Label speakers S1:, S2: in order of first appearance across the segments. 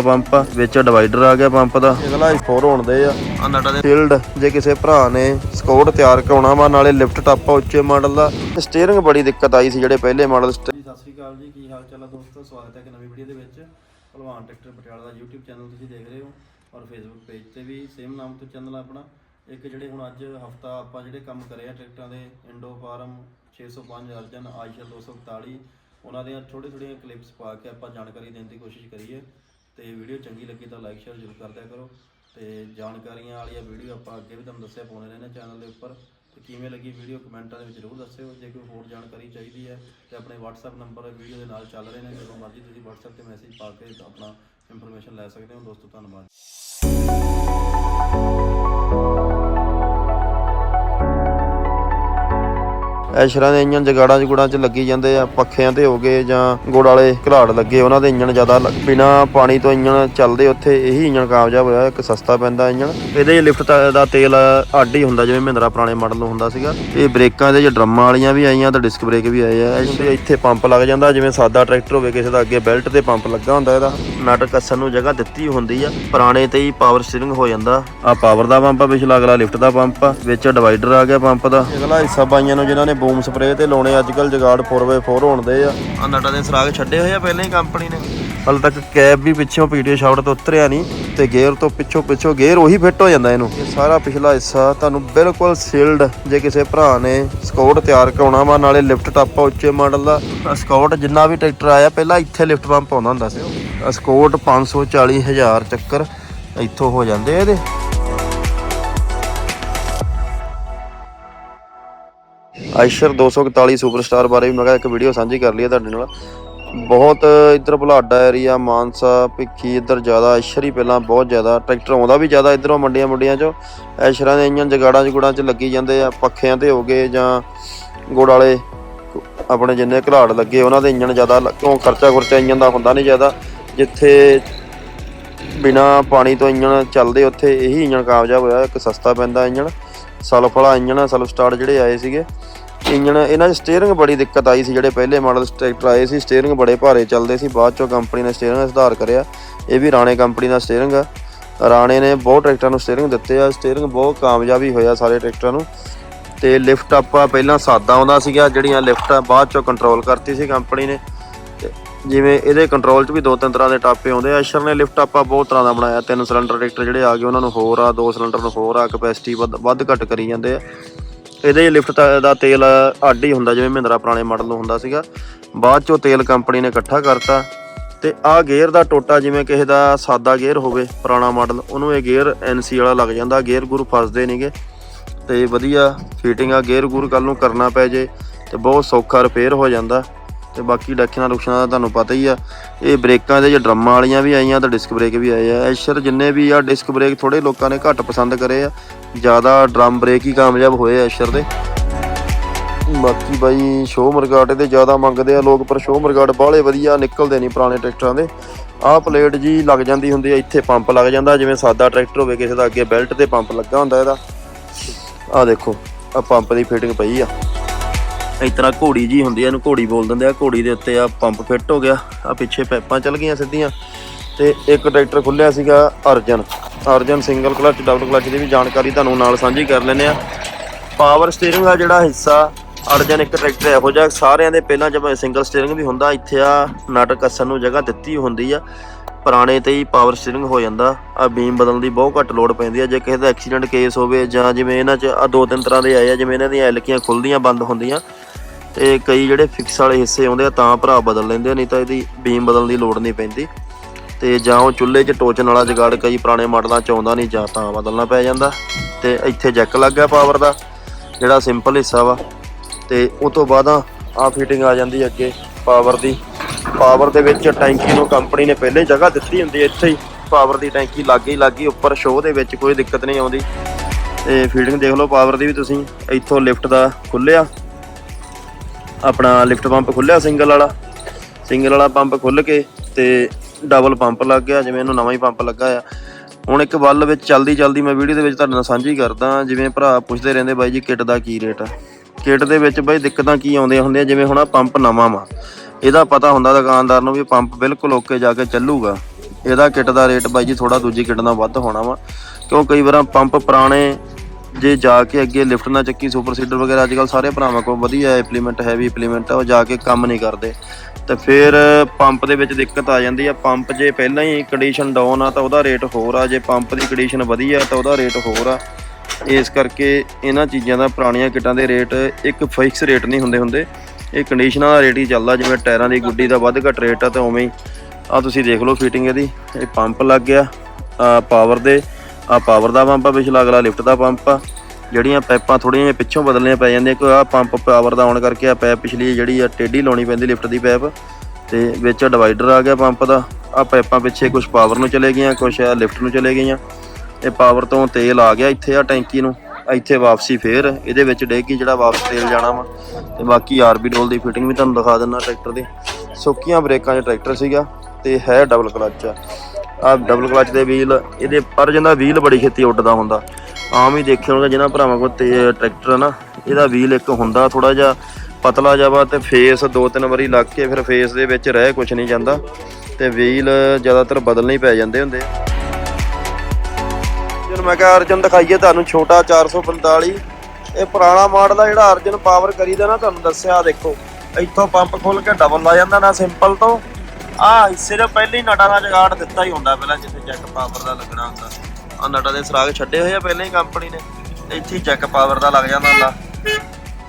S1: Pump ਆ ਵਿੱਚ divider ਆ ਗਿਆ ਪੰਪ ਦਾ। ਅਗਲਾ ਫੋਰ ਹੋਣ ਦੇ ਆ। ਆ ਨਟਾ ਦੇ ਫੀਲਡ ਜੇ ਕਿਸੇ ਭਰਾ ਨੇ ਸਕੌਟ ਤਿਆਰ ਕਰਾਉਣਾ ਵਾ ਨਾਲੇ ਲਿਫਟ ਟਾਪਾ ਉੱਚੇ ਮਾਡਲ ਦਾ। ਸਟੀਅਰਿੰਗ ਬੜੀ ਦਿੱਕਤ ਆਈ ਸੀ ਜਿਹੜੇ ਪਹਿਲੇ ਮਾਡਲ
S2: ਸਤਿ ਸ਼੍ਰੀ ਅਕਾਲ ਜੀ ਕੀ ਹਾਲ ਚਾਲ ਹੈ ਦੋਸਤੋ? ਸਵਾਗਤ ਹੈ ਕਿ ਨਵੀਂ ਵੀਡੀਓ ਦੇ ਵਿੱਚ। ਭਲਵਾਨ ਟਰੈਕਟਰ ਪਟਿਆਲਾ ਦਾ YouTube ਚੈਨਲ ਤੁਸੀਂ ਦੇਖ ਰਹੇ ਹੋ ਔਰ Facebook ਪੇਜ ਤੇ ਵੀ ਸੇਮ ਨਾਮ ਤੋਂ ਚੈਨਲ ਆਪਣਾ। ਇੱਕ ਜਿਹੜੇ ਹੁਣ ਅੱਜ ਹਫਤਾ ਆਪਾਂ ਜਿਹੜੇ ਕੰਮ ਕਰੇ ਆ ਟਰੈਕਟਰਾਂ ਦੇ ਇੰਡੋ ਫਾਰਮ 605 ਅਰਜਨ ਆਇਸ਼ਾ 241 ਉਹਨਾਂ ਦੀਆਂ ਥੋੜੀ ਥੋੜੀਆਂ ਕਲਿੱਪਸ ਪਾ ਕੇ ਆਪਾਂ ਜਾਣਕਾਰੀ ਦੇਣ ਦੀ ਕੋਸ਼ਿਸ਼ ਕਰੀਏ। ਤੇ ਵੀਡੀਓ ਚੰਗੀ ਲੱਗੀ ਤਾਂ ਲਾਈਕ ਸ਼ੇਅਰ ਜ਼ਰੂਰ ਕਰਦਿਆ ਕਰੋ। ਤੇ ਜਾਣਕਾਰੀਆਂ ਵਾਲੀਆਂ ਵੀਡੀਓ ਆਪਾਂ ਅੱਗੇ ਵੀ ਤੁਹਾਨੂੰ ਦੱਸਿਆ ਪਾਉਂਦੇ ਰਹਿੰਦੇ ਚੈਨਲ ਦੇ ਉੱਪਰ। ਤੇ ਕਿਵੇਂ ਲੱਗੀ ਵੀਡੀਓ ਕਮੈਂਟਾਂ ਦੇ ਵਿੱਚ ਜ਼ਰੂਰ ਦੱਸਿਓ। ਜੇ ਕੋਈ ਹੋਰ ਜਾਣਕਾਰੀ ਚਾਹੀਦੀ ਹੈ ਤੇ ਆਪਣੇ WhatsApp ਨੰਬਰ ਵੀਡੀਓ ਦੇ ਨਾਲ ਚੱਲ ਰਹੇ ਨੇ। ਜਦੋਂ ਮਰਜ਼ੀ ਤੁਸੀਂ WhatsApp ਤੇ ਮੈਸੇਜ ਪਾ ਕੇ ਆਪਣਾ ਇਨਫੋਰਮੇਸ਼ਨ ਲੈ ਸਕਦੇ ਹੋ। ਦੋਸਤੋ, ਧੰਨਵਾਦ।
S1: ਐਸ਼ਰਾਂ ਦੇ ਇੰਜਨ ਜਗਾੜਾਂ ਜਗੂੜਾਂ 'ਚ ਲੱਗੀ ਜਾਂਦੇ ਆ, ਪੱਖਿਆਂ ਤੇ ਹੋ ਗਏ ਜਾਂ ਗੁੜ ਵਾਲੇ ਘਲਾੜ ਲੱਗੇ, ਉਹਨਾਂ ਦੇ ਇੰਜਨ ਜ਼ਿਆਦਾ ਬਿਨਾ ਪਾਣੀ ਤੋਂ ਇੰਜਨ ਚੱਲਦੇ ਉੱਥੇ, ਇਹੀ ਇੰਜਨ ਕਾਮਯਾਬ ਹੋਇਆ, ਇੱਕ ਸਸਤਾ ਪੈਂਦਾ ਇੰਜਨ ਇਹਦੇ ਲਿਫਟ ਦਾ ਤੇਲ ਅੱਡ ਹੀ ਹੁੰਦਾ, ਜਿਵੇਂ ਮਹਿੰਦਰਾ ਪੁਰਾਣੇ ਮਾਡਲ ਨੂੰ ਹੁੰਦਾ ਸੀਗਾ। ਇਹ ਬ੍ਰੇਕਾਂ ਇਹਦੇ 'ਚ ਡਰਮਾਂ ਵਾਲੀਆਂ ਵੀ ਆਈਆਂ ਤੇ ਡਿਸਕ ਬ੍ਰੇਕ ਵੀ ਆਏ ਆ। ਇੱਥੇ ਪੰਪ ਲੱਗ ਜਾਂਦਾ, ਜਿਵੇਂ ਸਾਦਾ ਟਰੈਕਟਰ ਹੋਵੇ, ਕਿਸੇ ਦਾ ਅੱਗੇ ਬੈਲਟ ਤੇ ਪੰਪ ਲੱਗਾ ਹੁੰਦਾ ਇਹਦਾ। ਨਟ ਕੱਸਣ ਨੂੰ ਜਗ੍ਹਾ ਦਿੱਤੀ ਹੁੰਦੀ ਆ। ਪੁਰਾਣੇ ਤੇ ਹੀ ਪਾਵਰ ਸਟੀਅਰਿੰਗ ਹੋ ਜਾਂਦਾ। ਆ ਪਾਵਰ ਦਾ ਪੰਪ ਆ, ਪਿਛਲਾ ਅਗਲਾ ਲਿਫਟ ਦਾ ਪੰਪ ਆ, ਵਿੱਚ ਡਿਵਾਈਡਰ ਆ ਗਿਆ ਪੰਪ ਦਾ। ਅਗਲਾ ਹਿੱਸਾ ਬਾਈਆਂ ਨੂੰ ਜਿਨ੍ਹਾਂ ਨੇ ਬੂਮ ਸਪਰੇਅ ਤੇ ਲਾਉਣੇ ਅੱਜ ਕੱਲ ਜਗਾੜ 4x4 ਹੋਣਦੇ ਆ। ਆ ਨਟਾਂ ਦੇ ਸਰਾਗ ਛੱਡੇ ਹੋਏ ਆ ਪਹਿਲਾਂ ਹੀ ਕੰਪਨੀ ਨੇ। ਹਾਲੇ ਤੱਕ ਕੈਬ ਵੀ ਪਿੱਛੋਂ ਪੀਟੀਓ ਸ਼ਾਫਟ ਤੋਂ ਉਤਰਿਆ ਨਹੀਂ ਤੇ ਗੇਅਰ ਤੋਂ ਪਿੱਛੋਂ ਪਿੱਛੋਂ ਗੇਅਰ ਉਹੀ ਫਿੱਟ ਹੋ ਜਾਂਦਾ ਇਹਨੂੰ। ਇਹ ਸਾਰਾ ਪਿਛਲਾ ਹਿੱਸਾ ਤੁਹਾਨੂੰ ਬਿਲਕੁਲ ਸੀਲਡ ਜੇ ਕਿਸੇ ਭਰਾ ਨੇ ਸਕੌਟ ਤਿਆਰ ਕਰਾਉਣਾ ਵਾ ਨਾਲੇ ਲਿਫਟ ਟਾਪਾ ਉੱਚੇ ਮਾਡਲ ਦਾ। ਸਕੌਟ ਜਿੰਨਾ ਵੀ ਟਰੈਕਟਰ ਆਇਆ ਪਹਿਲਾਂ ਇੱਥੇ ਲਿਫਟ ਪੰਪ ਆਉਂਦਾ ਹੁੰਦਾ ਸੀ। ਸਕੌਟ 540 ਹਜ਼ਾਰ ਚੱਕਰ ਇੱਥੋਂ ਹੋ ਜਾਂਦੇ ਇਹਦੇ। ਆਇਸ਼ਰ 241 ਸੁਪਰਸਟਾਰ ਬਾਰੇ ਵੀ ਮੈਂ ਕਿਹਾ ਇੱਕ ਵੀਡੀਓ ਸਾਂਝੀ ਕਰ ਲਈ ਹੈ ਤੁਹਾਡੇ ਨਾਲ। ਬਹੁਤ ਇੱਧਰ ਬੁਲਾਡਾ ਏਰੀਆ ਮਾਨਸਾ, ਭਿੱਖੀ, ਇੱਧਰ ਜ਼ਿਆਦਾ, ਆਇਸ਼ਰ ਹੀ ਪਹਿਲਾਂ ਬਹੁਤ ਜ਼ਿਆਦਾ, ਟਰੈਕਟਰ ਆਉਂਦਾ ਵੀ ਜ਼ਿਆਦਾ ਇੱਧਰੋਂ ਮੰਡੀਆਂ ਮੰਡੀਆਂ 'ਚੋਂ। ਆਇਸ਼ਰਾਂ ਦੇ ਇੰਜਨ ਜਗਾੜਾਂ ਜਗੂੜਾਂ 'ਚ ਲੱਗੀ ਜਾਂਦੇ ਆ, ਪੱਖਿਆਂ ਤੇ ਹੋ ਗਏ ਜਾਂ ਗੁੜ ਵਾਲੇ, ਆਪਣੇ ਜਿੰਨੇ ਘਲਾੜ ਲੱਗੇ, ਉਹਨਾਂ ਦੇ ਇੰਜਨ ਜ਼ਿਆਦਾ ਕਿਉਂ ਖਰਚਾ ਖੁਰਚਾ ਇੰਜਨ ਦਾ ਹੁੰਦਾ ਨਹੀਂ ਜ਼ਿਆਦਾ। ਜਿੱਥੇ ਬਿਨਾ ਪਾਣੀ ਤੋਂ ਇੰਜਨ ਚੱਲਦੇ, ਉੱਥੇ ਇਹੀ ਇੰਜਨ ਕਾਮਯਾਬ ਹੋਇਆ, ਇੱਕ ਸਸਤਾ ਪੈਂਦਾ ਇੰਜਨ ਸਲਫ ਵਾਲਾ ਇੰਜਨ ਸਲਫ ਸਟਾਰਟ ਜਿਹੜੇ ਆਏ ਸੀਗੇ। ਇੰਜਨ ਇਹਨਾਂ 'ਚ ਸਟੀਅਰਿੰਗ ਬੜੀ ਦਿੱਕਤ ਆਈ ਸੀ, ਜਿਹੜੇ ਪਹਿਲੇ ਮਾਡਲ ਟਰੈਕਟਰ ਆਏ ਸੀ ਸਟੀਅਰਿੰਗ ਬੜੇ ਭਾਰੇ ਚੱਲਦੇ ਸੀ, ਬਾਅਦ ਚੋਂ ਕੰਪਨੀ ਨੇ ਸਟੀਅਰਿੰਗ ਦਾ ਸੁਧਾਰ ਕਰਿਆ। ਇਹ ਵੀ ਰਾਣੇ ਕੰਪਨੀ ਦਾ ਸਟੀਅਰਿੰਗ ਆ। ਰਾਣੇ ਨੇ ਬਹੁਤ ਟਰੈਕਟਰਾਂ ਨੂੰ ਸਟੀਅਰਿੰਗ ਦਿੱਤੇ ਆ। ਸਟੀਅਰਿੰਗ ਬਹੁਤ ਕਾਮਯਾਬੀ ਹੋਇਆ ਸਾਰੇ ਟਰੈਕਟਰਾਂ ਨੂੰ। ਤੇ ਲਿਫਟ ਆਪਾਂ ਪਹਿਲਾਂ ਸਾਦਾ ਆਉਂਦਾ ਸੀਗਾ, ਜਿਹੜੀਆਂ ਲਿਫਟਾਂ ਬਾਅਦ ਚੋਂ ਕੰਟਰੋਲ ਕਰਤੀ ਸੀ ਕੰਪਨੀ ਨੇ। ਤੇ ਜਿਵੇਂ ਇਹਦੇ ਕੰਟਰੋਲ 'ਚ ਵੀ ਦੋ ਤਿੰਨ ਤਰ੍ਹਾਂ ਦੇ ਟਾਪੇ ਆਉਂਦੇ ਆ। ਅਸ਼ਰ ਨੇ ਲਿਫਟ ਆਪਾਂ ਬਹੁਤ ਤਰ੍ਹਾਂ ਦਾ ਬਣਾਇਆ। ਤਿੰਨ ਸਿਲੰਡਰ ਟਰੈਕਟਰ ਜਿਹੜੇ ਆ ਗਏ, ਉਹਨਾਂ ਨੂੰ ਹੋਰ ਆ, ਦੋ ਸਿਲੰਡਰ ਨੂੰ ਹੋਰ ਆ ਕਪੈਸਿਟੀ ਵੱਧ ਵੱਧ ਘੱਟ ਕਰੀ ਜਾਂਦੇ ਆ। ਇਹਦੇ 'ਚ ਲਿਫਟ ਦਾ ਤੇਲ ਅੱਡ ਹੀ ਹੁੰਦਾ, ਜਿਵੇਂ ਮਹਿੰਦਰਾ ਪੁਰਾਣੇ ਮਾਡਲ ਨੂੰ ਹੁੰਦਾ ਸੀਗਾ। ਬਾਅਦ ਚੋਂ ਤੇਲ ਕੰਪਨੀ ਨੇ ਇਕੱਠਾ ਕਰਤਾ ਤੇ ਆਹ ਗੇਅਰ ਦਾ ਟੋਟਾ ਜਿਵੇਂ ਕਿਸੇ ਦਾ ਸਾਦਾ ਗੇਅਰ ਹੋਵੇ, ਪੁਰਾਣਾ ਮਾਡਲ ਉਹਨੂੰ ਇਹ ਗੇਅਰ ਐਨਸੀ ਵਾਲਾ ਲੱਗ ਜਾਂਦਾ ਗੇਅਰ ਗੁਰੂ ਫਸਦੇ ਨਹੀਂਗੇ ਤੇ ਵਧੀਆ ਫਿਟਿੰਗ ਆ ਗੇਅਰ ਗੂਰ ਕੱਲ ਨੂੰ ਕਰਨਾ ਪੈ ਜੇ ਤੇ ਬਹੁਤ ਸੌਖਾ ਰਿਪੇਅਰ ਹੋ ਜਾਂਦਾ। ਤੇ ਬਾਕੀ ਡੱਖਣਾ ਰੁਕਸ਼ਣਾ ਦਾ ਤੁਹਾਨੂੰ ਪਤਾ ਹੀ ਆ, ਇਹ ਬ੍ਰੇਕਾਂ ਦੇ ਜੇ ਡਰਮਾਂ ਵਾਲੀਆਂ ਵੀ ਆਈਆਂ ਤੇ ਡਿਸਕ ਬ੍ਰੇਕ ਵੀ ਆਏ ਆ। ਐਸ਼ਰ ਜਿੰਨੇ ਵੀ ਆ ਡਿਸਕ ਬ੍ਰੇਕ ਥੋੜੇ ਲੋਕਾਂ ਨੇ ਘੱਟ ਪਸੰਦ ਕਰੇ ਆ। ਜ਼ਿਆਦਾ ਡਰਮ ਬ੍ਰੇਕ ਹੀ ਕਾਮਯਾਬ ਹੋਏ ਆ ਐਸ਼ਰ ਦੇ। ਬਾਕੀ ਬਾਈ ਸ਼ੋਅ ਮਰਗਾਟ ਇਹਦੇ ਜ਼ਿਆਦਾ ਮੰਗਦੇ ਆ ਲੋਕ, ਪਰ ਸ਼ੋਅ ਮਰਗਾਟ ਬਾਹਲੇ ਵਧੀਆ ਨਿਕਲਦੇ ਨਹੀਂ ਪੁਰਾਣੇ ਟਰੈਕਟਰਾਂ ਦੇ। ਆਹ ਪਲੇਟ ਜੀ ਲੱਗ ਜਾਂਦੀ ਹੁੰਦੀ ਆ, ਇੱਥੇ ਪੰਪ ਲੱਗ ਜਾਂਦਾ, ਜਿਵੇਂ ਸਾਦਾ ਟਰੈਕਟਰ ਹੋਵੇ, ਕਿਸੇ ਦਾ ਅੱਗੇ ਬੈਲਟ ਤੇ ਪੰਪ ਲੱਗਾ ਹੁੰਦਾ ਇਹਦਾ। ਆਹ ਦੇਖੋ ਆ ਪੰਪ ਦੀ ਫਿਟਿੰਗ ਪਈ ਆ। ਇਸ ਤਰ੍ਹਾਂ ਘੋੜੀ ਜੀ ਹੁੰਦੀ ਆ, ਇਹਨੂੰ ਘੋੜੀ ਬੋਲ ਦਿੰਦੇ ਆ। ਘੋੜੀ ਦੇ ਉੱਤੇ ਆ ਪੰਪ ਫਿੱਟ ਹੋ ਗਿਆ ਆ ਪਿੱਛੇ ਪੈਪਾਂ ਚੱਲ ਗਈਆਂ ਸਿੱਧੀਆਂ। ਤੇ ਇੱਕ ਟਰੈਕਟਰ ਖੁੱਲਿਆ ਸੀਗਾ Arjan. Arjan single clutch double clutch ਦੀ ਵੀ ਜਾਣਕਾਰੀ ਤੁਹਾਨੂੰ ਨਾਲ ਸਾਂਝੀ ਕਰ ਲੈਨੇ ਆ ਪਾਵਰ ਸਟੀਅਰਿੰਗ ਦਾ ਜਿਹੜਾ ਹਿੱਸਾ, ਅਰਜਨ ਇੱਕ ਟਰੈਕਟਰ ਇਹੋ ਜਿਹਾ ਸਾਰਿਆਂ ਦੇ ਪਹਿਲਾਂ ਜਿਵੇਂ ਸਿੰਗਲ ਸਟੀਅਰਿੰਗ ਵੀ ਹੁੰਦਾ, ਇੱਥੇ ਆ ਨਟ ਕੱਸਣ ਨੂੰ ਜਗ੍ਹਾ ਦਿੱਤੀ ਹੁੰਦੀ ਆ। ਪੁਰਾਣੇ ਤੇ ਹੀ ਪਾਵਰ ਸਟੀਅਰਿੰਗ ਹੋ ਜਾਂਦਾ ਆ ਬੀਮ ਬਦਲਣ ਦੀ ਬਹੁਤ ਘੱਟ ਲੋੜ ਪੈਂਦੀ ਆ। ਜੇ ਕਿਸੇ ਦਾ ਐਕਸੀਡੈਂਟ ਕੇਸ ਹੋਵੇ ਜਾਂ ਜਿਵੇਂ ਇਹਨਾਂ 'ਚ ਆ ਦੋ ਤਿੰਨ ਤਰ੍ਹਾਂ ਦੇ ਆਏ ਆ, ਜਿਵੇਂ ਇਹਨਾਂ ਦੀਆਂ ਐਲਕੀਆਂ ਖੁੱਲਦੀਆਂ ਬੰਦ ਹੁੰਦੀਆਂ, ਤੇ ਕਈ ਜਿਹੜੇ ਫਿਕਸ ਵਾਲੇ ਹਿੱਸੇ ਆਉਂਦੇ ਆ, ਤਾਂ ਭਰਾ ਬਦਲ ਲੈਂਦੇ ਆ, ਨਹੀਂ ਤਾਂ ਇਹਦੀ ਬੀਮ ਬਦਲਣ ਦੀ ਲੋੜ ਨਹੀਂ ਪੈਂਦੀ। ਤੇ ਜਾਂ ਉਹ ਚੁੱਲ੍ਹੇ 'ਚ ਟੋਚਨ ਵਾਲਾ ਜਗਾੜ ਕਈ ਪੁਰਾਣੇ ਮਾਡਲਾਂ 'ਚ ਆਉਂਦਾ ਨਹੀਂ ਜਾਂ ਤਾਂ ਬਦਲਣਾ ਪੈ ਜਾਂਦਾ। ਤੇ ਇੱਥੇ ਜੈਕ ਲੱਗ ਗਿਆ ਪਾਵਰ ਦਾ, ਜਿਹੜਾ ਸਿੰਪਲ ਹਿੱਸਾ ਵਾ। ਤੇ ਉਸ ਤੋਂ ਬਾਅਦ ਆ ਫਿਟਿੰਗ ਆ ਜਾਂਦੀ ਅੱਗੇ ਪਾਵਰ ਦੀ। ਪਾਵਰ ਦੇ ਵਿੱਚ ਟੈਂਕੀ ਨੂੰ ਕੰਪਨੀ ਨੇ ਪਹਿਲੇ ਜਗ੍ਹਾ ਦਿੱਤੀ ਹੁੰਦੀ ਇੱਥੇ ਹੀ ਪਾਵਰ ਦੀ ਟੈਂਕੀ ਲੱਗੇ ਹੀ ਲੱਗੀ ਉੱਪਰ ਸ਼ੋਅ ਦੇ ਵਿੱਚ ਕੋਈ ਦਿੱਕਤ ਨਹੀਂ ਆਉਂਦੀ। ਤੇ ਫੀਡਿੰਗ ਦੇਖ ਲਓ ਪਾਵਰ ਦੀ ਵੀ ਤੁਸੀਂ, ਇੱਥੋਂ ਲਿਫਟ ਦਾ ਖੁੱਲਿਆ ਆਪਣਾ ਲਿਫਟ ਪੰਪ ਖੁੱਲਿਆ ਸਿੰਗਲ ਵਾਲਾ। ਸਿੰਗਲ ਵਾਲਾ ਪੰਪ ਖੁੱਲ ਕੇ ਤੇ ਡਬਲ ਪੰਪ ਲੱਗ ਗਿਆ, ਜਿਵੇਂ ਇਹਨੂੰ ਨਵਾਂ ਹੀ ਪੰਪ ਲੱਗਾ ਆ। ਹੁਣ ਇੱਕ ਵੱਲ ਵਿੱਚ ਚਲਦੀ ਚਲਦੀ ਮੈਂ ਵੀਡੀਓ ਦੇ ਵਿੱਚ ਤੁਹਾਡੇ ਨਾਲ ਸਾਂਝੀ ਕਰਦਾ, ਜਿਵੇਂ ਭਰਾ ਪੁੱਛਦੇ ਰਹਿੰਦੇ ਬਾਈ ਜੀ ਕਿੱਟ ਦਾ ਕੀ ਰੇਟ ਆ। ਕਿੱਟ ਦੇ ਵਿੱਚ ਬਾਈ ਦਿੱਕਤਾਂ ਕੀ ਆਉਂਦੀਆਂ ਹੁੰਦੀਆਂ, ਜਿਵੇਂ ਹੁਣ ਆ ਪੰਪ ਨਵਾਂ ਵਾ। ਇਹਦਾ ਪਤਾ ਹੁੰਦਾ ਦੁਕਾਨਦਾਰ ਨੂੰ ਵੀ ਪੰਪ ਬਿਲਕੁਲ ਓਕੇ ਜਾ ਕੇ ਚੱਲੂਗਾ। ਇਹਦਾ ਕਿੱਟ ਦਾ ਰੇਟ ਬਾਈ ਜੀ ਥੋੜਾ ਦੂਜੀ ਕਿੱਟ ਨਾਲ ਵੱਧ ਹੋਣਾ ਵਾ। ਕਿਉਂ ਕਈ ਵਾਰਾਂ ਪੰਪ ਪੁਰਾਣੇ ਜੇ ਜਾ ਕੇ ਅੱਗੇ ਲਿਫਟ ਨਾ ਚੱਕੀ, ਸੁਪਰ ਸੀਡਰ ਵਗੈਰਾ ਅੱਜ ਕੱਲ ਸਾਰੇ ਭਰਾਵਾਂ ਕੋਲ ਵਧੀਆ ਇੰਪਲੀਮੈਂਟ ਹੈਵੀ ਇੰਪਲੀਮੈਂਟ ਆ, ਉਹ ਜਾ ਕੇ ਕੰਮ ਨਹੀਂ ਕਰਦੇ। ਤੇ ਫਿਰ ਪੰਪ ਦੇ ਵਿੱਚ ਦਿੱਕਤ ਆ ਜਾਂਦੀ ਆ। ਪੰਪ ਜੇ ਪਹਿਲਾਂ ਹੀ ਕੰਡੀਸ਼ਨ ਡਾਊਨ ਆ, ਤਾਂ ਉਹਦਾ ਰੇਟ ਹੋਰ ਆ। ਜੇ ਪੰਪ ਦੀ ਕੰਡੀਸ਼ਨ ਵਧੀਆ, ਤਾਂ ਉਹਦਾ ਰੇਟ ਹੋਰ ਆ। ਇਸ ਕਰਕੇ ਇਹਨਾਂ ਚੀਜ਼ਾਂ ਦਾ, ਪੁਰਾਣੀਆਂ ਕਿੱਟਾਂ ਦੇ ਰੇਟ ਇੱਕ ਫਿਕਸ ਰੇਟ ਨਹੀਂ ਹੁੰਦੇ ਹੁੰਦੇ। ਇਹ ਕੰਡੀਸ਼ਨਾਂ ਦਾ ਰੇਟ ਹੀ ਚੱਲਦਾ, ਜਿਵੇਂ ਟਾਇਰਾਂ ਦੀ ਗੁੱਡੀ ਦਾ ਵੱਧ ਘੱਟ ਰੇਟ ਆ, ਤਾਂ ਉਵੇਂ ਹੀ। ਆ ਤੁਸੀਂ ਦੇਖ ਲਓ ਫਿਟਿੰਗ ਇਹਦੀ। ਇਹ ਪੰਪ ਲੱਗ ਗਿਆ ਪਾਵਰ ਦੇ। ਆ ਪਾਵਰ ਦਾ ਪੰਪ ਆ, ਪਿਛਲਾ ਅਗਲਾ ਲਿਫਟ ਦਾ ਪੰਪ ਆ। ਜਿਹੜੀਆਂ ਪਾਈਪਾਂ ਥੋੜੀਆਂ ਜਿਹੀਆਂ ਪਿੱਛੋਂ ਬਦਲਣੀਆਂ ਪੈ ਜਾਂਦੀਆਂ ਕਿ ਆ ਪੰਪ ਪਾਵਰ ਦਾ ਆਉਣ ਕਰਕੇ ਆ ਪਾਈਪ ਪਿਛਲੀ ਜਿਹੜੀ ਆ ਟੇਢੀ ਲਾਉਣੀ ਪੈਂਦੀ ਲਿਫਟ ਦੀ ਪਾਈਪ ਤੇ ਵਿੱਚ ਡਿਵਾਈਡਰ ਆ ਗਿਆ ਪੰਪ ਦਾ। ਆ ਪਾਈਪਾਂ ਪਿੱਛੇ ਕੁਝ ਪਾਵਰ ਨੂੰ ਚਲੇ ਗਈਆਂ ਕੁਝ ਆ ਲਿਫਟ ਨੂੰ ਚਲੇ ਗਈਆਂ। ਇਹ ਪਾਵਰ ਤੋਂ ਤੇਲ ਆ ਗਿਆ ਇੱਥੇ ਆ ਟੈਂਕੀ ਨੂੰ, ਇੱਥੇ ਵਾਪਸੀ ਫੇਰ, ਇਹਦੇ ਵਿੱਚ ਡੇਗੀ ਜਿਹੜਾ ਵਾਪਸ ਤੇਲ ਜਾਣਾ ਵਾ। ਤੇ ਬਾਕੀ ਆਰਬੀ ਡੋਲ ਦੀ ਫਿਟਿੰਗ ਵੀ ਤੁਹਾਨੂੰ ਦਿਖਾ ਦਿੰਦਾ ਟਰੈਕਟਰ ਦੀ। ਸੋਕੀਆਂ ਬ੍ਰੇਕਾਂ 'ਚ ਟਰੈਕਟਰ ਸੀਗਾ, ਤੇ ਹੈ ਡਬਲ ਕਲਚ ਆ। ਆ ਡਬਲ ਕਲਚ ਦੇ ਵੀਲ ਇਹਦੇ ਪਰ ਜਾਂਦਾ ਵੀਲ ਬੜੀ ਛੇਤੀ ਉੱਡਦਾ ਹੁੰਦਾ। ਆਮ ਹੀ ਦੇਖਿਆ ਹੋਣਾ ਜਿਹਨਾਂ ਭਰਾਵਾਂ ਕੋਲ ਤੇ ਟਰੈਕਟਰ ਆ ਨਾ, ਇਹਦਾ ਵੀਲ ਇੱਕ ਹੁੰਦਾ ਥੋੜਾ ਜਿਹਾ ਪਤਲਾ ਜਾਵਾ ਵਾ ਤੇ ਫੇਸ ਦੋ ਤਿੰਨ ਵਾਰੀ ਲੱਗ ਕੇ ਫਿਰ ਫੇਸ ਦੇ ਵਿੱਚ ਰਹਿ ਕੁਝ ਨਹੀਂ ਜਾਂਦਾ ਤੇ ਵੀਲ ਜ਼ਿਆਦਾਤਰ ਬਦਲਣੇ ਪੈ ਜਾਂਦੇ ਹੁੰਦੇ ਆ। ਮੈਂ ਕਿਹਾ ਅਰਜਨ ਦਿਖਾਈਏ ਤੁਹਾਨੂੰ ਛੋਟਾ 445 ਇਹ ਪੁਰਾਣਾ ਮਾਡਲ ਆ ਜਿਹੜਾ ਅਰਜਨ ਪਾਵਰ ਕਰੀਦਾ ਨਾ, ਤੁਹਾਨੂੰ ਦੱਸਿਆ ਦੇਖੋ। ਇੱਥੋਂ ਪੰਪ ਖੋਲ ਕੇ ਡਬਲ ਲਾ ਜਾਂਦਾ ਨਾ ਸਿੰਪਲ ਤੋਂ। ਆ ਸਿਰਫ ਦੇ ਪਹਿਲੇ ਨਟਾਂ ਦਾ ਜਗਾੜ ਦਿੱਤਾ ਹੀ ਹੁੰਦਾ ਪਹਿਲਾਂ ਜਿੱਥੇ ਚੈੱਕ ਪਾਵਰ ਦਾ ਲੱਗਣਾ ਹੁੰਦਾ ਆ ਨਟਾਂ ਦੇ ਸਰਾਗ ਛੱਡੇ ਹੋਏ ਆ ਪਹਿਲਾਂ ਹੀ ਕੰਪਨੀ ਨੇ। ਇੱਥੇ ਹੀ ਪਾਵਰ ਦਾ ਲੱਗ ਜਾਂਦਾ ਹੁੰਦਾ।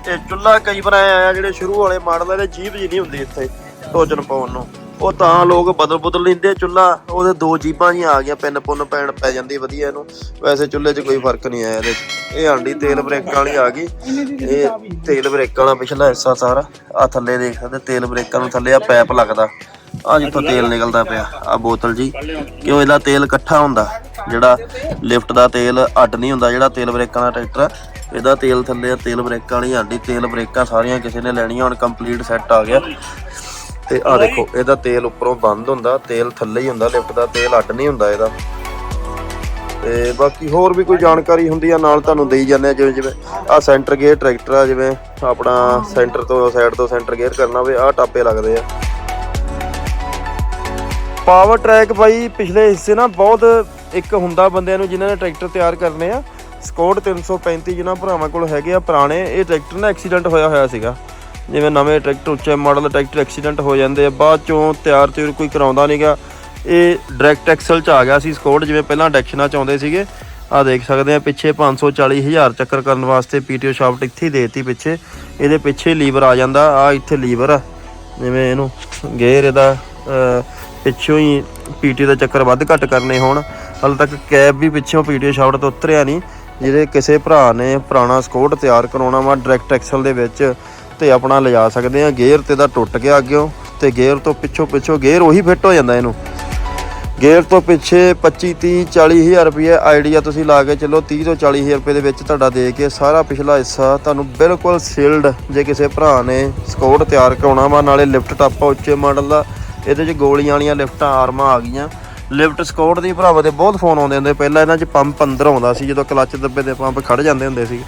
S1: ਇਹ ਚੁੱਲਾ ਕਈ ਵਾਰ ਆਇਆ ਜਿਹੜੇ ਸ਼ੁਰੂ ਵਾਲੇ ਮਾਡਲ ਦੇ ਜੀਬ ਜੀ ਨਹੀਂ ਹੁੰਦੀ ਇੱਥੇ ਟੋਜਨ ਪਾਉਣ ਨੂੰ। ਉਹ ਤਾਂ ਲੋਕ ਬਦਲ ਬਦਲ ਲੈਂਦੇ ਚੁੱਲਾ ਉਹਦੇ ਦੋ ਜੀਬਾਂ ਜੀਆਂ ਆ ਗਈਆਂ, ਪਿੰਨ ਪੁੰਨ ਪੈਣ ਪੈ ਜਾਂਦੀ ਵਧੀਆ ਇਹਨੂੰ। ਵੈਸੇ ਚੁੱਲ੍ਹੇ 'ਚ ਕੋਈ ਫ਼ਰਕ ਨਹੀਂ ਆਇਆ ਇਹਦੇ ਇਹ ਆਂਡੀ ਤੇਲ ਬ੍ਰੇਕਾਂ ਵਾਲੀ ਆ ਗਈ। ਇਹ ਤੇਲ ਬ੍ਰੇਕਾਂ ਵਾਲਾ ਪਿਛਲਾ ਹਿੱਸਾ ਸਾਰਾ। ਆ ਥੱਲੇ ਦੇਖ ਸਕਦੇ, ਤੇਲ ਬ੍ਰੇਕਾਂ ਨੂੰ ਥੱਲੇ ਆ ਪੈਪ ਲੱਗਦਾ। ਆ ਜਿੱਥੋਂ ਤੇਲ ਨਿਕਲਦਾ ਪਿਆ ਆ ਬੋਤਲ ਜੀ। ਕਿਉਂ ਇਹਦਾ ਤੇਲ ਇਕੱਠਾ ਹੁੰਦਾ? ਜਿਹੜਾ ਲਿਫਟ ਦਾ ਤੇਲ ਅੱਡ ਨਹੀਂ ਹੁੰਦਾ ਜਿਹੜਾ ਤੇਲ ਬ੍ਰੇਕਾਂ ਦਾ ਟਰੈਕਟਰ ਆ, ਇਹਦਾ ਤੇਲ ਥੱਲੇ ਆ ਤੇਲ ਬ੍ਰੇਕਾਂ ਵਾਲੀ ਆਂਡੀ ਤੇਲ ਬ੍ਰੇਕਾਂ ਸਾਰੀਆਂ ਕਿਸੇ ਨੇ ਲੈਣੀਆਂ ਹੁਣ ਕੰਪਲੀਟ ਸੈੱਟ ਆ ਗਿਆ। ਤੇ ਆ ਦੇਖੋ ਇਹਦਾ ਤੇਲ ਉੱਪਰੋਂ ਬੰਦ ਹੁੰਦਾ ਤੇਲ ਥੱਲੇ ਹੀ ਹੁੰਦਾ ਲਿਫਟ ਦਾ ਤੇਲ ਅੱਡ ਨਹੀਂ ਹੁੰਦਾ ਇਹਦਾ। ਤੇ ਬਾਕੀ ਹੋਰ ਵੀ ਕੋਈ ਜਾਣਕਾਰੀ ਹੁੰਦੀ ਆ ਨਾਲ ਤੁਹਾਨੂੰ ਦੇਈ ਜਾਂਦੇ ਆ ਜਿਵੇਂ ਜਿਵੇਂ ਆ ਸੈਂਟਰ ਗੇਅਰ ਟਰੈਕਟਰ ਆ ਜਿਵੇਂ ਆਪਣਾ ਸੈਂਟਰ ਤੋਂ ਸਾਈਡ ਤੋਂ ਸੈਂਟਰ ਗੇਅਰ ਕਰਨਾ ਹੋਵੇ ਆ ਟਾਪੇ ਲੱਗਦੇ ਆ। ਪਾਵਰ ਟਰੈਕ ਭਾਈ ਪਿਛਲੇ ਹਿੱਸੇ ਨਾ ਬਹੁਤ ਇੱਕ ਹੁੰਦਾ ਬੰਦਿਆਂ ਨੂੰ ਜਿਨ੍ਹਾਂ ਨੇ ਟਰੈਕਟਰ ਤਿਆਰ ਕਰਨੇ ਆ। ਸਕੋਡ 335 ਜਿਨ੍ਹਾਂ ਭਰਾਵਾਂ ਕੋਲ ਹੈਗੇ ਆ, ਪੁਰਾਣੇ। ਇਹ ਟਰੈਕਟਰ ਨਾ ਐਕਸੀਡੈਂਟ ਹੋਇਆ ਹੋਇਆ ਸੀਗਾ। ਜਿਵੇਂ ਨਵੇਂ ਟਰੈਕਟਰ, ਉੱਚੇ ਮਾਡਲ ਟਰੈਕਟਰ ਐਕਸੀਡੈਂਟ ਹੋ ਜਾਂਦੇ ਆ, ਬਾਅਦ ਚੋਂ ਤਿਆਰ ਤਿਉਰ ਕੋਈ ਕਰਾਉਂਦਾ ਨਹੀਂਗਾ ਇਹ ਡਾਇਰੈਕਟ ਐਕਸਲ ਚ ਆ ਗਿਆ ਸੀ ਸਕੋਟ ਜਿਵੇਂ ਪਹਿਲਾਂ ਡੈਕਸ਼ਨਾਂ ਚ ਆਉਂਦੇ ਸੀਗੇ। ਆ ਦੇਖ ਸਕਦੇ ਆ, ਪਿੱਛੇ 540000 ਚੱਕਰ ਕਰਨ ਵਾਸਤੇ ਪੀਟੀਓ ਸ਼ਾਫਟ ਇੱਥੇ ਹੀ ਦੇਤੀ ਪਿੱਛੇ। ਇਹਦੇ ਪਿੱਛੇ ਲੀਵਰ ਆ ਜਾਂਦਾ ਆ ਇੱਥੇ ਲੀਵਰ ਆ। ਜਿਵੇਂ ਇਹਨੂੰ ਗੇਅਰ ਇਹਦਾ ਪਿੱਛੋਂ ਹੀ ਪੀਟੀ ਦਾ ਚੱਕਰ ਵੱਧ ਘੱਟ ਕਰਨੇ ਹੋਣ। ਹਾਲੇ ਤੱਕ ਕੈਬ ਵੀ ਪਿੱਛੋਂ ਪੀਟੀ ਸ਼ਾਫਟ ਤੋਂ ਉਤਰਿਆ ਨਹੀਂ। ਜਿਹੜੇ ਕਿਸੇ ਭਰਾ ਨੇ ਪੁਰਾਣਾ ਸਕੋਟ ਤਿਆਰ ਕਰਾਉਣਾ ਵਾ ਡਾਇਰੈਕਟ ਐਕਸਲ ਦੇ ਵਿੱਚ ਤੇ ਆਪਣਾ ਲਿਜਾ ਸਕਦੇ ਆ। ਗੇਅਰ ਤੇ ਦਾ ਟੁੱਟ ਗਿਆ ਅੱਗਿਓਂ ਤੇ ਗੇਅਰ ਤੋਂ ਪਿੱਛੋਂ ਪਿੱਛੋਂ ਗੇਅਰ ਉਹੀ ਫਿੱਟ ਹੋ ਜਾਂਦਾ ਇਹਨੂੰ। ਗੇਅਰ ਤੋਂ ਪਿੱਛੇ 25 30 40 ਹਜ਼ਾਰ ਰੁਪਏ ਆਈਡੀਆ ਤੁਸੀਂ ਲਾ ਕੇ ਚੱਲੋ। 30 ਤੋਂ 40 ਹਜ਼ਾਰ ਰੁਪਏ ਦੇ ਵਿੱਚ ਤੁਹਾਡਾ ਦੇ ਕੇ ਸਾਰਾ ਪਿਛਲਾ ਹਿੱਸਾ ਤੁਹਾਨੂੰ ਬਿਲਕੁਲ ਸੀਲਡ ਜੇ ਕਿਸੇ ਭਰਾ ਨੇ ਸਕੋਟ ਤਿਆਰ ਕਰਾਉਣਾ ਵਾ, ਨਾਲੇ ਲਿਫਟ ਟਾਪਾ ਉੱਚੇ ਮਾਡਲ ਦਾ ਇਹਦੇ 'ਚ ਗੋਲੀਆਂ ਵਾਲੀਆਂ ਲਿਫਟਾਂ ਆਰਮਾਂ ਆ ਗਈਆਂ। ਲਿਫਟ ਸਕੋਟ ਦੀ ਭਰਾਵਾਂ ਦੇ ਬਹੁਤ ਫੋਨ ਆਉਂਦੇ ਹੁੰਦੇ ਪਹਿਲਾਂ ਇਹਨਾਂ 'ਚ ਪੰਪ ਅੰਦਰ ਆਉਂਦਾ ਸੀ, ਜਦੋਂ ਕਲੱਚ ਦੱਬੇ ਦੇ ਪੰਪ ਖੜ ਜਾਂਦੇ ਹੁੰਦੇ ਸੀ।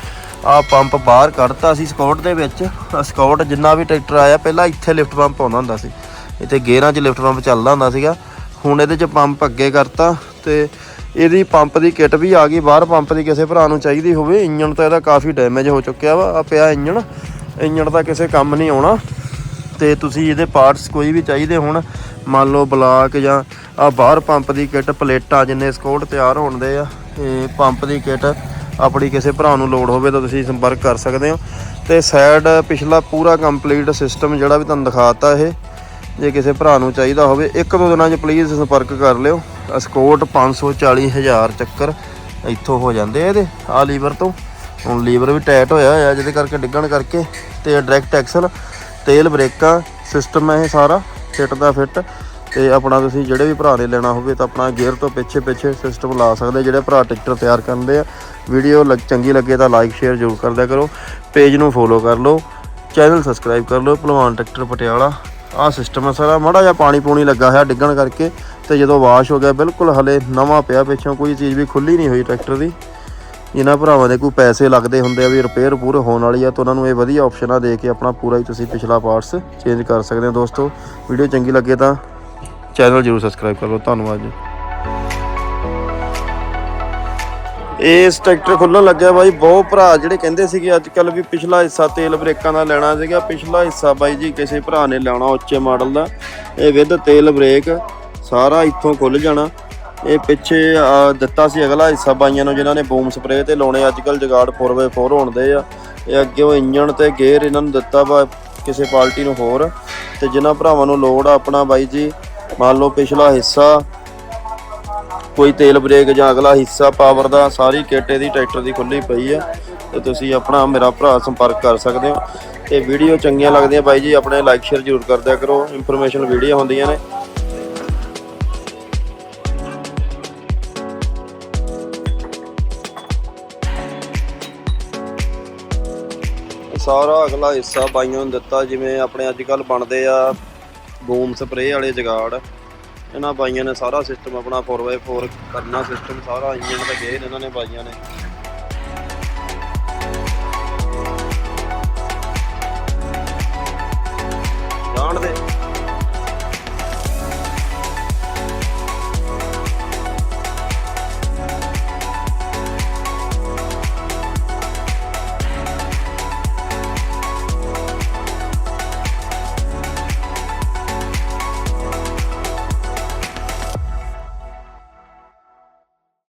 S1: ਆਹ ਪੰਪ ਬਾਹਰ ਕੱਢਤਾ ਸੀ ਸਕੋਟ ਦੇ ਵਿੱਚ। ਆਹ ਸਕੋਟ ਜਿੰਨਾ ਵੀ ਟਰੈਕਟਰ ਆਇਆ, ਪਹਿਲਾਂ ਇੱਥੇ ਲਿਫਟ ਪੰਪ ਆਉਂਦਾ ਹੁੰਦਾ ਸੀ। ਇੱਥੇ ਗੇਅਰਾਂ 'ਚ ਲਿਫਟ ਪੰਪ ਚੱਲਦਾ ਹੁੰਦਾ ਸੀਗਾ। ਹੁਣ ਇਹਦੇ 'ਚ ਪੰਪ ਅੱਗੇ ਕਰਤਾ ਤੇ ਇਹਦੀ ਪੰਪ ਦੀ ਕਿੱਟ ਵੀ ਆ ਗਈ। ਬਾਹਰ ਪੰਪ ਦੀ ਕਿਸੇ ਭਰਾ ਨੂੰ ਚਾਹੀਦੀ ਹੋਵੇ, ਇੰਜਣ ਤਾਂ ਇਹਦਾ ਕਾਫੀ ਡੈਮੇਜ ਹੋ ਚੁੱਕਿਆ ਵਾ। ਆ ਪਿਆ ਇੰਜਣ। ਇੰਜਣ ਦਾ ਕਿਸੇ ਕੰਮ ਨਹੀਂ ਆਉਣਾ। ਤੇ ਤੁਸੀਂ ਇਹਦੇ ਪਾਰਟਸ ਕੋਈ ਵੀ ਚਾਹੀਦੇ ਹੋਣ, ਮੰਨ ਲਓ ਬਲਾਕ ਜਾਂ ਆ ਬਾਹਰ ਪੰਪ ਦੀ ਕਿੱਟ ਪਲੇਟਾਂ ਜਿੰਨੇ ਸਕੋਟ ਤਿਆਰ ਹੋਣ ਦੇ ਆ ਇਹ ਪੰਪ ਦੀ ਕਿੱਟ ਆਪਣੀ ਕਿਸੇ ਭਰਾ ਨੂੰ ਲੋੜ ਹੋਵੇ ਤਾਂ ਤੁਸੀਂ ਸੰਪਰਕ ਕਰ ਸਕਦੇ ਹੋ। ਤੇ ਸਾਈਡ ਪਿਛਲਾ ਪੂਰਾ ਕੰਪਲੀਟ ਸਿਸਟਮ ਜਿਹੜਾ ਵੀ ਤੁਹਾਨੂੰ ਦਿਖਾਤਾ ਇਹ, ਜੇ ਕਿਸੇ ਭਰਾ ਨੂੰ ਚਾਹੀਦਾ ਹੋਵੇ, ਇੱਕ ਦੋ ਦਿਨਾਂ 'ਚ ਪਲੀਜ਼ ਸੰਪਰਕ ਕਰ ਲਿਓ। ਆਹ ਸਕੋਟ 540 ਹਜ਼ਾਰ ਚੱਕਰ ਇੱਥੋਂ ਹੋ ਜਾਂਦੇ ਆ ਇਹਦੇ ਆ ਲੀਵਰ ਤੋਂ। ਹੁਣ ਲੀਵਰ ਵੀ ਟਾਈਟ ਹੋਇਆ ਹੋਇਆ, ਜਿਹਦੇ ਕਰਕੇ ਡਿੱਗਣ ਕਰਕੇ, ਤੇ ਡਾਇਰੈਕਟ ਐਕਸਲ ਤੇਲ ਬ੍ਰੇਕਾਂ ਸਿਸਟਮ ਹੈ ਇਹ ਸਾਰਾ ਫਿੱਟ ਦਾ ਫਿੱਟ ਤੇ ਆਪਣਾ ਤੁਸੀਂ ਜਿਹੜੇ ਵੀ ਭਰਾ ਨੇ ਲੈਣਾ ਹੋਵੇ ਤਾਂ ਆਪਣਾ ਗੇਅਰ ਤੋਂ ਪਿੱਛੇ ਪਿੱਛੇ ਸਿਸਟਮ ਲਾ ਸਕਦੇ ਜਿਹੜੇ ਭਰਾ ਟਰੈਕਟਰ ਤਿਆਰ ਕਰਦੇ ਆ। ਵੀਡੀਓ ਚੰਗੀ ਲੱਗੇ ਤਾਂ ਲਾਈਕ ਸ਼ੇਅਰ ਜ਼ਰੂਰ ਕਰਦਿਆ ਕਰੋ। ਪੇਜ ਨੂੰ ਫੋਲੋ ਕਰ ਲਓ। ਚੈਨਲ ਸਬਸਕ੍ਰਾਈਬ ਕਰ ਲਓ। ਭਲਵਾਨ ਟਰੈਕਟਰ ਪਟਿਆਲਾ। ਆਹ ਸਿਸਟਮ ਹੈ ਸਾਰਾ। ਮਾੜਾ ਜਿਹਾ ਪਾਣੀ ਪੂਣੀ ਲੱਗਾ ਹੋਇਆ ਡਿੱਗਣ ਕਰਕੇ ਤੇ ਜਦੋਂ ਵਾਸ਼ ਹੋ ਗਿਆ, ਬਿਲਕੁਲ ਹਲੇ ਨਵਾਂ ਪਿਆ, ਪਿੱਛੋਂ ਕੋਈ ਚੀਜ਼ ਵੀ ਖੁੱਲੀ ਨਹੀਂ ਹੋਈ ਟਰੈਕਟਰ ਦੀ। ਇਹਨਾਂ ਭਰਾਵਾਂ ਦੇ ਕੋਈ ਪੈਸੇ ਲੱਗਦੇ ਹੁੰਦੇ ਆ ਵੀ ਰਿਪੇਅਰ ਪੂਰੇ ਹੋਣ ਵਾਲੀ ਆ, ਤਾਂ ਉਹਨਾਂ ਨੂੰ ਇਹ ਵਧੀਆ ਆਪਸ਼ਨਾਂ ਦੇ ਕੇ ਆਪਣਾ ਪੂਰਾ ਹੀ ਤੁਸੀਂ ਪਿਛਲਾ ਪਾਰਟਸ ਚੇਂਜ ਕਰ ਸਕਦੇ ਹੋ ਦੋਸਤੋ। ਵੀਡੀਓ ਚੰਗੀ ਲੱਗੇ ਤਾਂ ਚੈਨਲ ਜਰੂਰ ਸਬਸਕ੍ਰਾਈਬ ਕਰ ਲਓ। ਧੰਨਵਾਦ ਜੀ। ਇਸ ਟਰੈਕਟਰ ਖੁੱਲਣ ਲੱਗਿਆ ਬਾਈ, ਬਹੁਤ ਭਰਾ ਜਿਹੜੇ ਕਹਿੰਦੇ ਸੀਗੇ ਅੱਜ ਕੱਲ ਵੀ ਪਿਛਲਾ ਹਿੱਸਾ ਤੇਲ ਬ੍ਰੇਕਾਂ ਦਾ ਲੈਣਾ ਸੀਗਾ। ਪਿਛਲਾ ਹਿੱਸਾ ਬਾਈ ਜੀ, ਕਿਸੇ ਭਰਾ ਨੇ ਲੈਣਾ ਉੱਚੇ ਮਾਡਲ ਦਾ। ਇਹ ਵਿਦ ਤੇਲ ਬ੍ਰੇਕ, ਸਾਰਾ ਇੱਥੋਂ ਖੁੱਲ ਜਾਣਾ। ਇਹ ਪਿੱਛੇ ਦਿੱਤਾ ਸੀ ਅਗਲਾ ਹਿੱਸਾ ਬਾਈਆਂ ਨੂੰ, ਜਿਨ੍ਹਾਂ ਨੇ ਬੂਮ ਸਪਰੇ ਤੇ ਲਾਉਣੇ ਅੱਜ ਕੱਲ ਜਗਾੜ 4x4 ਹੋਣਦੇ ਆ। ਇਹ ਅੱਗੇ ਉਹ ਇੰਜਣ ਤੇ ਗੇਅਰ ਇਹਨਾਂ ਨੂੰ ਦਿੱਤਾ ਵਾ ਕਿਸੇ ਪਾਰਟੀ ਨੂੰ ਹੋਰ। ਤੇ ਜਿਨ੍ਹਾਂ ਭਰਾਵਾਂ ਨੂੰ ਲੋੜ ਆ ਆਪਣਾ ਬਾਈ ਜੀ, ਮੰਨ ਲਓ ਪਿਛਲਾ ਹਿੱਸਾ, ਕੋਈ ਤੇਲ ਬ੍ਰੇਕ ਜਾਂ ਅਗਲਾ ਹਿੱਸਾ ਪਾਵਰ ਦਾ, ਸਾਰੀ ਕਿੱਟ ਇਹਦੀ ਟਰੈਕਟਰ ਦੀ ਖੁੱਲੀ ਪਈ ਆ। ਤੇ ਤੁਸੀਂ ਆਪਣਾ ਮੇਰਾ ਭਰਾ ਸੰਪਰਕ ਕਰ ਸਕਦੇ ਹੋ। ਤੇ ਵੀਡੀਓ ਚੰਗੀਆਂ ਲੱਗਦੀਆਂ ਬਾਈ ਜੀ, ਆਪਣੇ ਲਾਈਕ, ਸ਼ੇਅਰ ਜ਼ਰੂਰ ਕਰ ਦਿਆ ਕਰੋ। ਇਨਫੋਰਮੇਸ਼ਨ ਵੀਡੀਓ ਹੁੰਦੀਆਂ ਨੇ। ਸਾਰਾ ਅਗਲਾ ਹਿੱਸਾ ਬਾਈਆਂ ਨੂੰ ਦਿੱਤਾ, ਜਿਵੇਂ ਆਪਣੇ ਅੱਜ ਕੱਲ ਬਣਦੇ ਆ ਬੂਮ ਸਪਰੇਅ ਵਾਲੇ ਜਗਾੜ। ਇਹਨਾਂ ਬਾਈਆਂ ਨੇ ਸਾਰਾ ਸਿਸਟਮ ਆਪਣਾ 4x4 ਕਰਨਾ ਸਿਸਟਮ ਸਾਰਾ ਇੰਜਨ ਤੇ ਗੇਅਰ ਇਹਨਾਂ ਨੇ ਬਾਈਆਂ ਨੇ।